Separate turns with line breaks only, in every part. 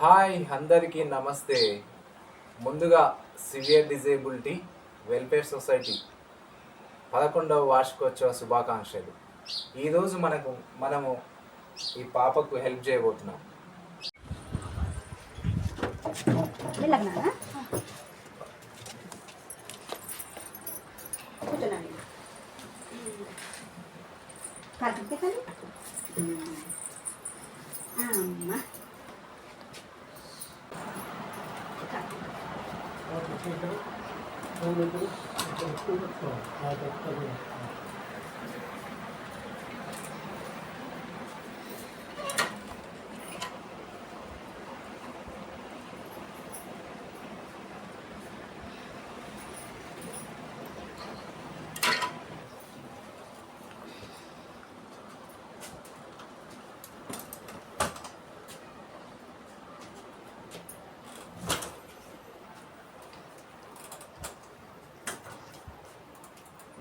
Hi అందరికీ నమస్తే. ముందుగా సివియర్ డిజేబిలిటీ వెల్ఫేర్ సొసైటీ పదకొండవ వార్షికోత్సవ శుభాకాంక్షలు. ఈరోజు మనకు మనము ఈ పాపకు హెల్ప్ చేయబోతున్నాం.
그래도 좀 끊어서 다 됐다고 했습니다.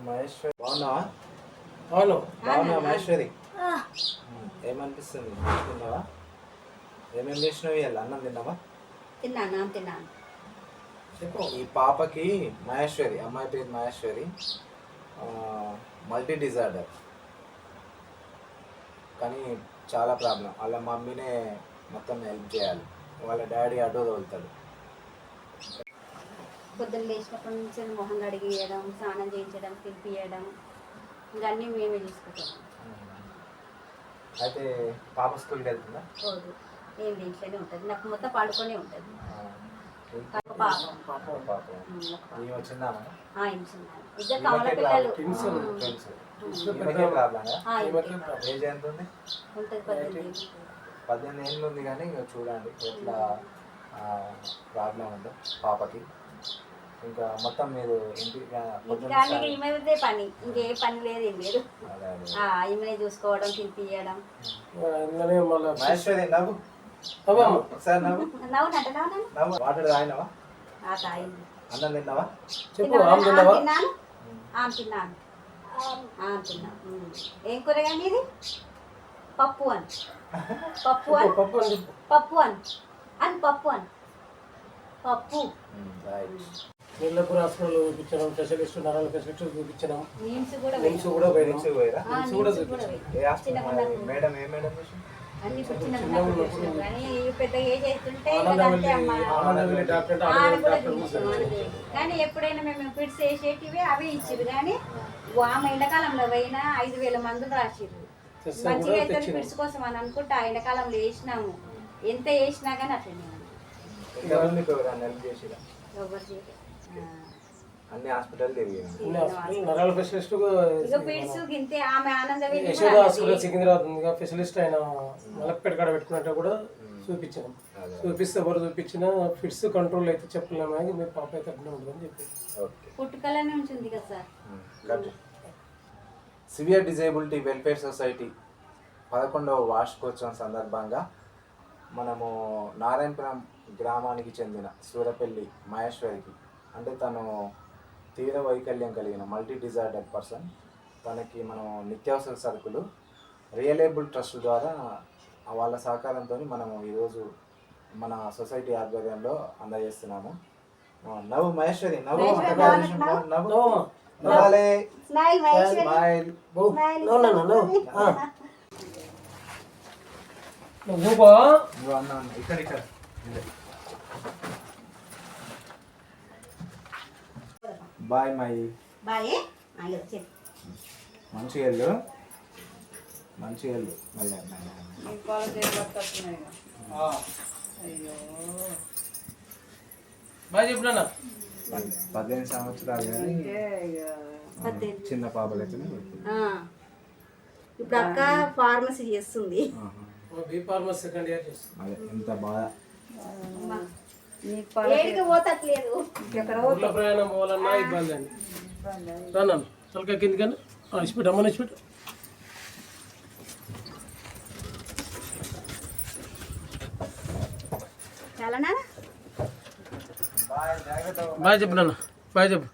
మహేశ్వరి. బాగున్నావా?
అవును
బాగున్నావా మహేశ్వరి? ఏమనిపిస్తుంది? తిన్నావా? ఏమేమి చేసినావు ఇవాళ అన్నం తిన్నావా?
తిన్నాను తిన్నాను.
చెప్పు.
ఈ పాపకి మహేశ్వరి అమ్మాయి పేరు మహేశ్వరి. Multi disorder. కానీ చాలా ప్రాబ్లం. వాళ్ళ మమ్మీనే మొత్తం హెల్ప్ చేయాలి. వాళ్ళ డాడీ అడ్డు తోలుతాడు
పొద్దున్న లేచినప్పటి నుంచి మొహం కడిగియడం స్నానం చేయించడం తినిపియడం ఇంకా అన్నీ మేమే చూసుకుంటాం.
అయితే పాప స్కూల్కి వెళ్తుందా?
పోదు. ఏం దీంట్లోనే ఉంటుంది. నాకు మొత్తం పండుకొనే ఉంటుంది. పాప
పాపం. ఈమె
ఆ. ఇద్దరు కమల పిల్లలు.
ప్రాబ్లం
ఆ, ఇద్దరు.
ఏజ్ ఎంత ఉంది?
ఉంటుంది పద్దెనిమిది
పద్దెనిమిది ఏళ్ళు. ఉంది కానీ ఇక చూడండి ఎట్లా ప్రాబ్లం ఉందో పాపకి. ఇంకా మొత్తం మీరు
పని. ఇంకే పని లేదు ఏం లేదు ఈమెనే చూసుకోవడం తినిపియడం.
మహేశ్వరి నవ్వు. ఒకసారి నవ్వు.
నవ్వునట నవ్వునా
నవ్వు. వాటర్ తాగినావా?
ఆ తాయింది
అన్నం తిన్నావా?
చెప్పు
తిన్నావా?
ఆమె తిన్నావా?
ఆమె తిన్నాను? ఆమె తిన్నాను. ఏం కూర కానీ ఇది? పప్పు అని. పప్పు అని.
పప్పు అని
పప్పు అని. అని పప్పు అని. పప్పు.
నీళ్ళపూర్ హాస్పిటల్ చూపించినాం స్పెషలిస్ట్ నరాల స్పెషలిస్ట్
నీమ్స్ కూడా
నిమ్స్
నుంచి పోయిరా
నిమ్స్ కూడా
నీమ్స్ కూడా
చూపించాం.
వేయాలి.
ఏ హాస్పిటల్
చిన్నగా
మేడం ఏ మేడం
అన్ని. కానీ పెద్ద ఏజ్ అవుతుంటే అంతే అమ్మ. కానీ ఎప్పుడైనా మేము ఫిట్స్ వేసేటివి అవి ఇచ్చిరు కానీ ఆమె ఎండాకాలంలో పోయినా ఐదు వేల మందులు
తెస్తాం
మంచిగా అయితే ఫిట్స్ కోసం అని అనుకుంటే ఆ ఎండాకాలంలో వేసినాము. ఎంత వేసినా కానీ అట్లనే
అన్ని హాస్పిటల్ తిరిగినా
అన్ని హాస్పిటల్ నరాల
వెళ్ళి
యశోద హాస్పిటల్. సికింద్రాబాద్ స్పెషలిస్ట్ ఆయన మలక్పేట కాడ పెట్టుకున్నట్టు కూడా చూపించాం
అదే.
చూపిస్తే ఎవరు చూపించినా ఫిట్స్ కంట్రోల్ అయితే చెప్పలేము కానీ మీ పాప అయితే అట్లనే ఉంటుందని చెప్పి
ఓకే.
పుట్టుకలనే ఉంటుంది కదా sir.
Severe disability welfare society పదకొండవ వార్షికోత్సవం సందర్భంగా మనము నారాయణపురం గ్రామానికి చెందిన సూరపల్లి మహేశ్వరికి. అంటే తను తీవ్ర వైకల్యం కలిగిన మల్టీ డిజార్డర్ పర్సన్. తనకి మనం నిత్యావసర సరుకులు రియలబుల్ ట్రస్ట్ ద్వారా వాళ్ళ సహకారంతో మనము ఈరోజు మన సొసైటీ ఆధ్వర్యంలో అందజేస్తున్నాము. నవ్వు మహేశ్వరి నవ్వు
నవ్వు,
నవ్వు
స్మైల్.
స్మైల్.
నవ్వు బా.
అన్న. ఇక్కడ ఇక్కడ. Boy my
boy?
మంచి వెళ్ళు. మంచి వెళ్ళు. మళ్ళీ.
బాయ్
పదిహేను సంవత్సరాలు చిన్న పాపలు అయితే
ఆ. ఇప్పుడు అక్క ఫార్మసీ చేస్తుంది.
సెకండ్ ఇయర్ చేస్తాం
అదే ఎంత బాధ.
ఏడికి పోతట్లేదు.
ఊర్లో ప్రయాణం పోవాలన్నా ఇబ్బంది అండి. రాను తలకాయ కింది కానీ ఇచ్చిపెట్టు అమ్మని ఇచ్చిపెట్టు
చాలా నాన్న
బాయ్
చెప్పు నాన్న బాయ్ చెప్పు.